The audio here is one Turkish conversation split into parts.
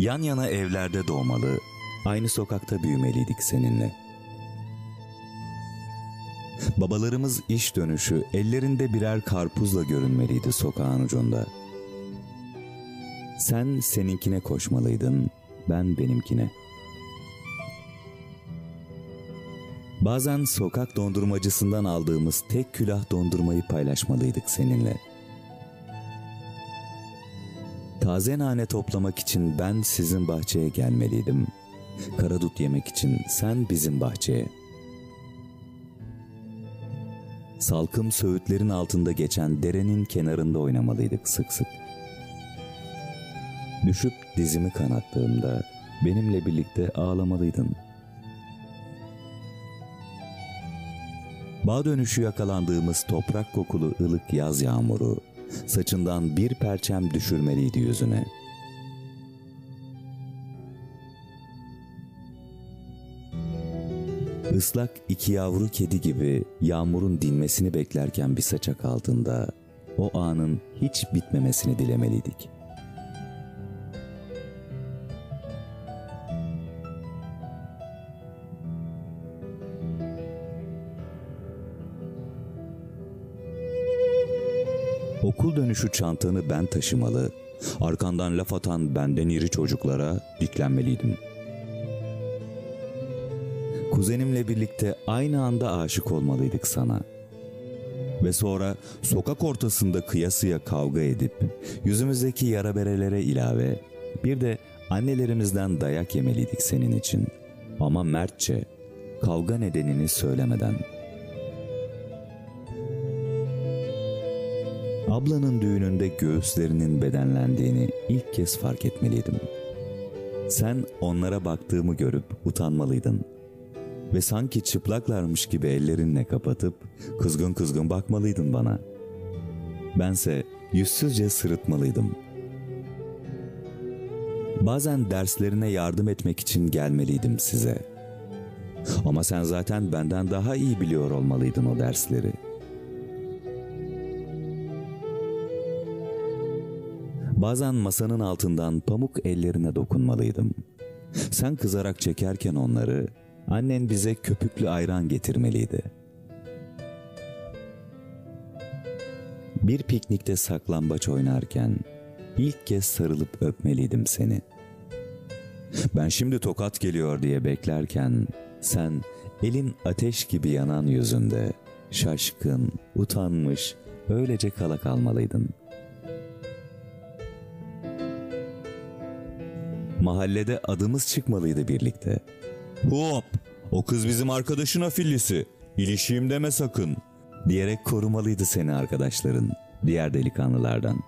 Yan yana evlerde doğmalı, aynı sokakta büyümeliydik seninle. Babalarımız iş dönüşü ellerinde birer karpuzla görünmeliydi sokağın ucunda. Sen seninkine koşmalıydın, ben benimkine. Bazen sokak dondurmacısından aldığımız tek külah dondurmayı paylaşmalıydık seninle. Taze nane toplamak için ben sizin bahçeye gelmeliydim. Karadut yemek için sen bizim bahçeye. Salkım söğütlerin altında geçen derenin kenarında oynamalıydık sık sık. Düşüp dizimi kanattığımda benimle birlikte ağlamalıydın. Bağ dönüşü yakalandığımız toprak kokulu ılık yaz yağmuru saçından bir perçem düşürmeliydi yüzüne. Islak iki yavru kedi gibi yağmurun dinmesini beklerken bir saçak altında o anın hiç bitmemesini dilemeliydik. Okul dönüşü çantanı ben taşımalı, arkandan laf atan benden iri çocuklara diklenmeliydim. Kuzenimle birlikte aynı anda aşık olmalıydık sana. Ve sonra sokak ortasında kıyasıya kavga edip yüzümüzdeki yara berelere ilave bir de annelerimizden dayak yemeliydik senin için. Ama mertçe, kavga nedenini söylemeden.'' Ablanın düğününde göğüslerinin bedenlendiğini ilk kez fark etmeliydim. Sen onlara baktığımı görüp utanmalıydın. Ve sanki çıplaklarmış gibi ellerinle kapatıp kızgın kızgın bakmalıydın bana. Bense yüzsüzce sırıtmalıydım. Bazen derslerine yardım etmek için gelmeliydim size. Ama sen zaten benden daha iyi biliyor olmalıydın o dersleri.'' Bazen masanın altından pamuk ellerine dokunmalıydım. Sen kızarak çekerken onları annen bize köpüklü ayran getirmeliydi. Bir piknikte saklambaç oynarken ilk kez sarılıp öpmeliydim seni. Ben şimdi tokat geliyor diye beklerken sen elin ateş gibi yanan yüzünde şaşkın, utanmış, öylece kala kalmalıydın.'' Mahallede adımız çıkmalıydı birlikte. Hop! O kız bizim arkadaşın afillisi. İlişeyim deme sakın. Diyerek korumalıydı seni arkadaşların. Diğer delikanlılardan.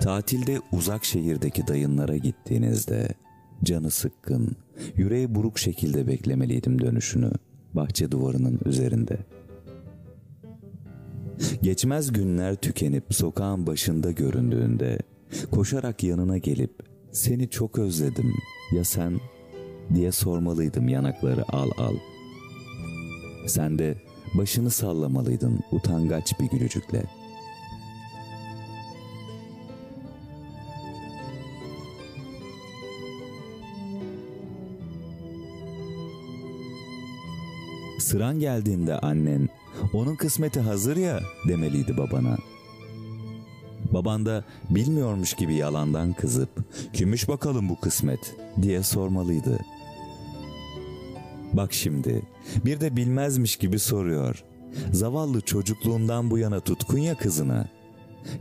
Tatilde uzak şehirdeki dayınlara gittiğinizde Canı sıkkın, yüreği buruk şekilde beklemeliydim dönüşünü bahçe duvarının üzerinde. Geçmez günler tükenip sokağın başında göründüğünde koşarak yanına gelip seni çok özledim ya sen diye sormalıydım yanakları al al. Sen de başını sallamalıydın utangaç bir gülücükle.'' Sıran geldiğinde annen onun kısmeti hazır ya demeliydi babana. Baban da bilmiyormuş gibi yalandan kızıp kimmiş bakalım bu kısmet diye sormalıydı. Bak şimdi bir de bilmezmiş gibi soruyor. Zavallı çocukluğundan bu yana tutkun ya kızına.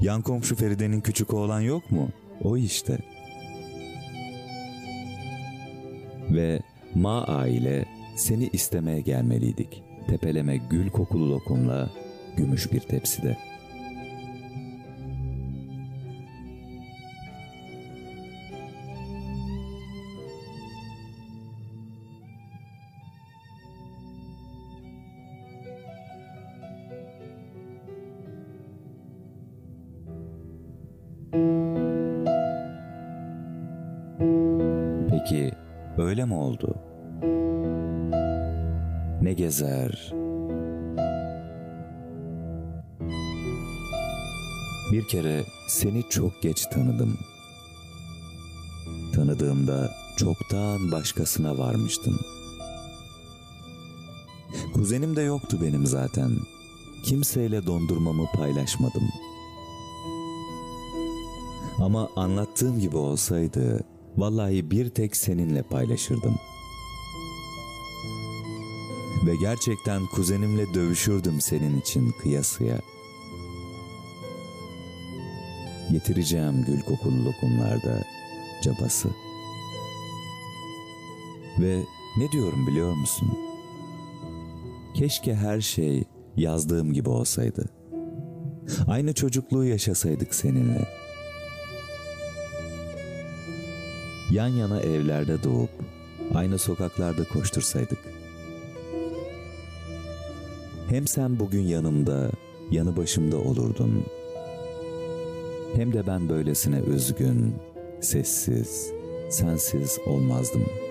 Yan komşu Feride'nin küçük oğlan yok mu? O işte. Ve Ma aile seni istemeye gelmeliydik. Tepeleme gül kokulu lokumla gümüş bir tepside. Peki öyle mi oldu?'' Ne gezer? Bir kere seni çok geç tanıdım. Tanıdığımda çoktan başkasına varmıştın. Kuzenim de yoktu benim zaten. Kimseyle dondurmamı paylaşmadım. Ama anlattığım gibi olsaydı vallahi bir tek seninle paylaşırdım. Ve gerçekten kuzenimle dövüşürdüm senin için kıyasıya. Getireceğim gül kokulu lokumlarda cabası. Ve ne diyorum biliyor musun? Keşke her şey yazdığım gibi olsaydı. Aynı çocukluğu yaşasaydık seninle. Yan yana evlerde doğup aynı sokaklarda koştursaydık. Hem sen bugün yanımda, yanı başımda olurdun. Hem de ben böylesine üzgün, sessiz, sensiz olmazdım.''